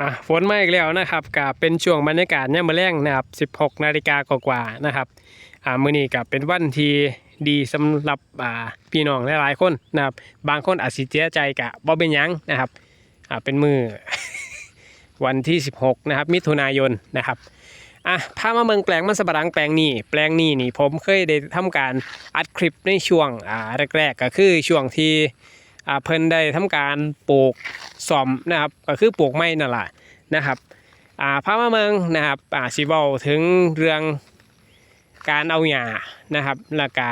อะฝนมาอีกแล้วนะครับกับเป็นช่วงบรรยากาศเนี่ยมาแรงนะครับ 16 นาฬิกากว่าๆนะครับอ่ามื้อนี้กับเป็นวันที่ดีสำหรับอ่าพี่น้องหลายๆคนนะครับ บางคนอาจสิเสียใจกะบ่เป็นหยังนะครับอ่าเป็นมือวันที่ 16 นะครับ มิถุนายนนะครับอะพามาเมืองแปลงมันสำปะหลังแปลงนี้แปลงนี้นี่ผมเคยได้ทำการอัดคลิปในช่วงอ่าแรกๆ ก็คือช่วงที่ อ่าเพิ่นได้ทำการปลูกสอมนะครับก็คือปลูกไม้นั่นแหละนะครับอ่าพามาเมืองนะครับอ่าสิเว้าถึงเรื่องการเอาหญ้านะครับแล้วก็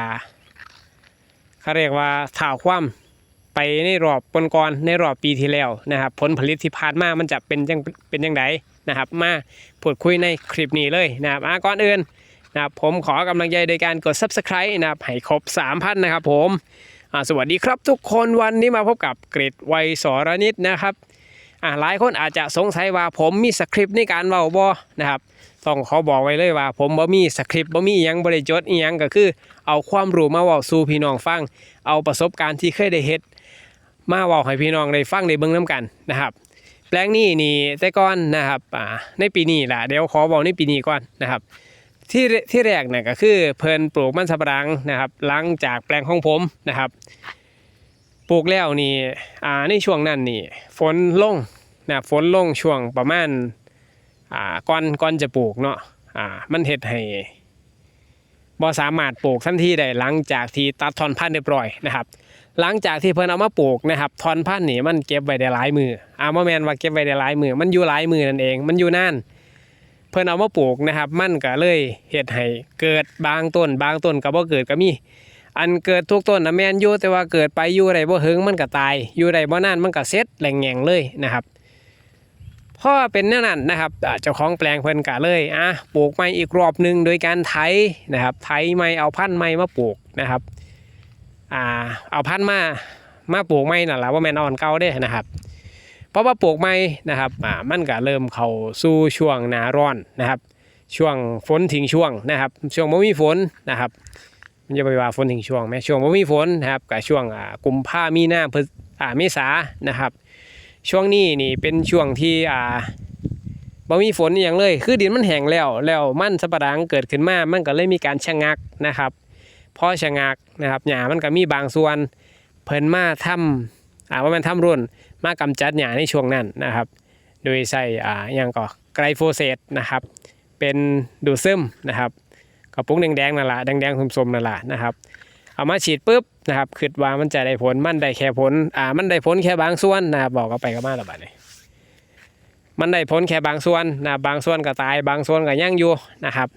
เขาเรียกว่าถ่าวความไปในรอบปนก่อนในรอบปีที่แล้วนะครับ ผลผลิตที่ผ่านมามันจะเป็นยังเป็นยังไงนะครับ มาพูดคุยในคลิปนี้เลยนะครับอ่าก่อนอื่นนะครับผมขอกำลังใจโดยการกด subscribe นะครับให้ครบ3,000นะครับผม สวัสดีครับทุกคนวันนี้มาพบกับเกรดวัยสรนิตนะครับหลายคนอาจจะสงสัยว่าผมมีสคริปต์ในการเว้าบ่นะครับต้องขอบอกไว้เลยว่า ผมบ่มีสคริปต์บ่มียังบ่ได้จดอียังก็คือ เอาความรู้มาเว้าสู่พี่น้องฟัง เอาประสบการณ์ที่เคยได้เฮ็ดมาเว้าให้พี่น้องได้ฟังได้เบิ่งนํกันนะครับ แปลงนี้นี่แต่ก่อนนะครับในปีนี้ล่ะเดี๋ยวขอบอกในปีนี้ก่อนนะครับ ที่ที่แรกเนี่ยก็คือเพิ่นปลูกมันสำปะหลังนะครับ หลังจากแปลงของผมนะครับ ปลูกแล้วนี่อ่าในช่วงนั้นนี่ฝนลงนะฝนลงช่วงประมาณอ่าก่อนก่อนจะปลูกเนาะอ่ามันเฮ็ดให้บ่สามารถปลูกทันทีได้หลังจากที่ตัดทอนพันธุ์เรียบร้อยนะครับ หลังจากที่เพิ่นเอามาปลูกนะครับทอนพันธุ์นี่มันเก็บไว้ได้หลายมืออ่าบ่แม่นว่าเก็บไว้ได้หลายมือมันอยู่หลายมือนั่นเอง มันอยู่นาน พิ่นเอามาปลูกนะครับ มันก็เลยเฮ็ดให้เกิดบางต้น บางต้นก็บ่เกิดก็มี อันเกิดทุกต้นนะแม่นอยู่แต่ว่าเกิดไปอยู่ได้บ่เฮิงมันก็ตาย อยู่ได้บ่นานมันก็เซ็ตแหล่งแหงเลยนะครับเพราะว่าเป็นแนวนั้นนะครับเจ้าของแปลงเพิ่นก็เลยอะปลูกใหม่อีกรอบหนึ่งโดยการไถนะครับ ไถใหม่เอาพันธุ์ใหม่มาปลูกนะครับอ่าเอาพันธุ์มามาปลูกใหม่นั่นล่ะว่าแม่นอาอันเก่าเด้นะครับ ราะว่าปลูกใหม่นะครับอ่ามันก็เริ่มเข้าสู่ช่วงหน้าร้อนนะครับ ช่วงฝนทิ้งช่วงนะครับ ช่วงบ่มีฝนนะครับมันจะไปว่าฝนถึงช่วงไหมช่วงบ่มีฝนนะครับกับช่วงอ่ากุมภามีนาพฤษอ่าเมษานะครับ ช่วงนี้นี่เป็นช่วงที่อ่าบ่มีฝนอย่างเลย คือดินมันแห้งแล้วแล้วมันสะปะหลังเกิดขึ้นมามันก็เลยมีการชะงักนะครับพอชะงักนะครับหญ้ามันก็มีบางส่วนเพิ่นมาทำอ่าว่ามันทำรุ่น มากำจัดหญ้าในช่วงนั้นนะครับ โดยใส่อ่าอย่างก็ไกลโฟเซตนะครับ เป็นดูดซึมนะครับกระปุกแดงๆนั่นแหละแดงๆส้มๆนั่นแหละนะครับ เอามาฉีดปุ๊บนะครับคิดว่ามันจะได้ผลมันได้แค่ผลอ่ามันได้ผลแค่บางส่วนนะครับบอกกันไปก็มาละบาดนี้มันได้ผลแค่บางส่วนนะบางส่วนก็ตายบางส่วนก็ยังอยู่นะครับ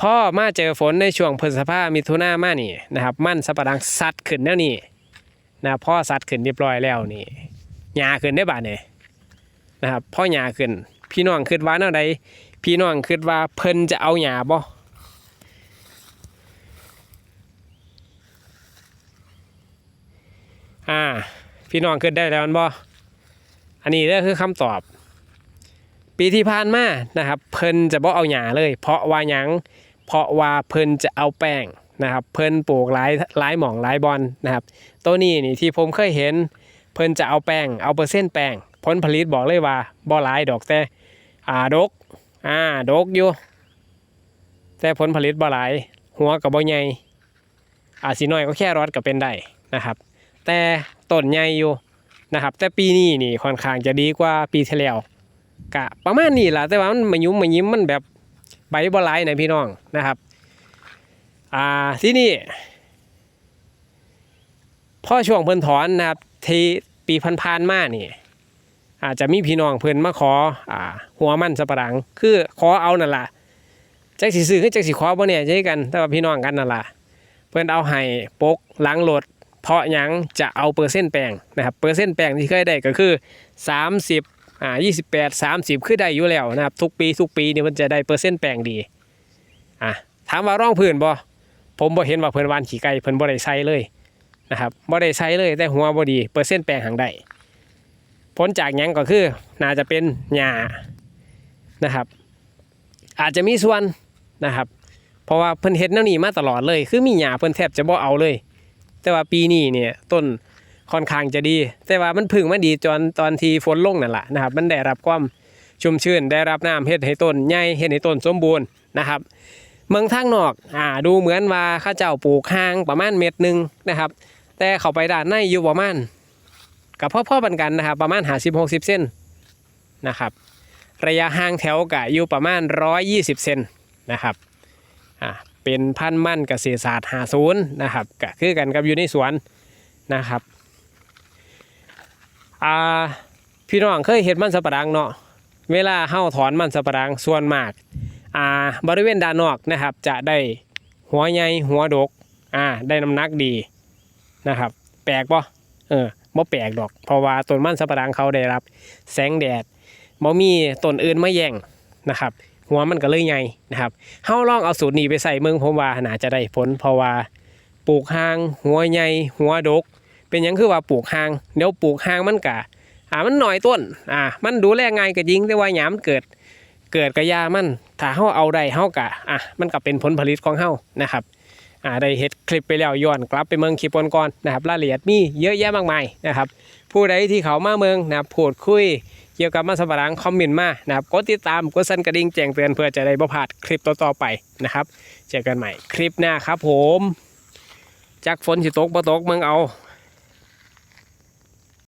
พ่อมาเจอฝนในช่วงพฤษภามิถุนามานี่นะครับ มันสัปะรังสัดขึ้นแล้วนี่นะพ่อสัดขึ้นเรียบร้อยแล้วนี่ หญ้าขึ้นได้บาดนี้นะครับพอหญ้าขึ้น พี่น้องคิดว่าแนวใดพี่น้องคิดว่าเพิ่นจะเอาหญ้าบ่อ่า พี่น้องขึ้นได้แล้วมันบ่อันนี้ก็คือคำตอบ ปีที่ผ่านมานะครับ เพิ่นจะบ่เอาหญ้าเลย เพราะว่าหยังเพราะว่าเพิ่นจะเอาแป้งนะครับ เพิ่นปลูกหลายหลายหม่องหลายบอลนะครับ ตัวนี้นี่ที่ผมเคยเห็น เพิ่นจะเอาแป้งเอาเปอร์เซ็นต์แป้งผลผลิตบอกเลยว่าบ่หลายดอกแต่อ่าดกอ่าดกอยู่ แต่ผลผลิตบ่หลาย หัวกับบ่ใหญ่อาสิน้อยก็แค่รอดก็เป็นได้นะครับ แต่ต้นใหญ่อยู่นะครับ แต่ปีนี้นี่ค่อนข้างจะดีกว่าปีที่แล้วกะประมาณนี้แหละแต่ว่ามันมายุ่มมายิ้มมันแบบใบบ่หลายนะพี่น้องนะครับอ่าที่นี่พ่อช่วงเพิ่นถอนนะครับ ที่ปีพันๆมานี่อาจจะมีพี่น้องเพิ่นมาขออ่าหัวมันสับปะหลัง คือขอเอานั่นล่ะจักสิซื้อคือจักสิขอบ่เนี่ยใจกันแต่ว่าพี่น้องกันนั่นล่ะเพิ่นเอาให้ปกหลังรถเพราะหยังจะเอาเปอร์เซ็นต์แปลงนะครับเปอร์เซ็นต์แปลงที่เคยได้ก็คือ 30อ่า28 30 คือได้อยู่แล้วนะครับทุกปีทุกปีนี่มันจะได้เปอร์เซ็นต์แปลงดีอะถามว่าร่องพื้นบ่ผมบ่เห็นว่าเพิ่นวานขี้ไก่เพิ่นบ่ได้ใส่เลย นะครับบ่ได้ใส่เลยแต่หัวบ่ดีเปอร์เซ็นต์แปลงหังได้ผลจากหยังก็คือน่าจะเป็นหญ้านะครับ อาจจะมีส่วนนะครับ เพราะว่าเพิ่นเฮ็ดแนวนี้มาตลอดเลย คือมีหญ้าเพิ่นแทบจะบ่เอาเลย แต่ว่าปีนี้เนี่ยต้นค่อนข้างจะดี แต่ว่ามันพึ่งมาดีจนตอนที่ฝนลงนั่นแหละนะครับ มันได้รับความชุ่มชื้นได้รับน้ำเฮ็ดให้ต้นใหญ่เฮ็ดให้ต้นสมบูรณ์นะครับ เมืองทางนอกอ่าดูเหมือนว่าข้าเจ้าปลูกห่างประมาณเม็ดหนึ่งนะครับ แต่เข้าไปด้านในอยู่ประมาณกับพ่อๆบันกันนะครับประมาณหาสิบหกสิบเซนนะครับ ระยะห่างแถวกะอยู่ประมาณร้อยยี่สิบเซนนะครับอ่าเป็นพันมั่นเกษตรศาสตร์หาศูนย์นะครับ ก็คือกันกับอยู่ในสวนนะครับอ่าพี่น้องเคยเห็นมันสับปะรังเนาะเวลาเห่าถอนมันสับปะรังส่วนมากอ่าบริเวณด้านนอกนะครับจะได้หัวใหญ่หัวดกอ่าได้น้ำหนักดี นะครับ แปลกปะเออบ่แปลกดอก เพราะว่าต้นมันสับปะรังเขาได้รับ แสงแดดบ่มีต้นอื่นมาแย่งนะครับ หัวมันก็เลยใหญ่นะครับเฮาลองเอาสูตรนี้ไปใส่เมืองผมว่าน่าจะได้ผล เพราะว่าปลูกหาง หัวใหญ่หัวดก เป็นหยังคือว่าปลูกหางเดี๋ยวปลูกหางมันกะอ่ามันหน่อยต้นอ่ามันดูแลง่ายก็จริงแต่ว่าหยามนเกิดเกิดกระยามันถ้าเฮาเอาได้เฮากะอะมันก็เป็นผลผลิตของเฮานะครับ อ่าได้เฮ็ดคลิปไปแล้วย้อนกลับไปเมืองคลิปก่อนๆนะครับรายละเอียดมีเยอะแยะมากมายนะครับผู้ใดที่เขามาเมืองนะครับพูดคุยเกี่ยวกับมันสำปะหลังคอมเมนต์มานะครับกดติดตามกดสั่นกระดิ่งแจ้งเตือนเพื่อจะได้บ่พลาดคลิปต่อๆไปนะครับเจอกันใหม่คลิปหน้าครับผมจากฝนสิตกบ่ตกเมืองเอา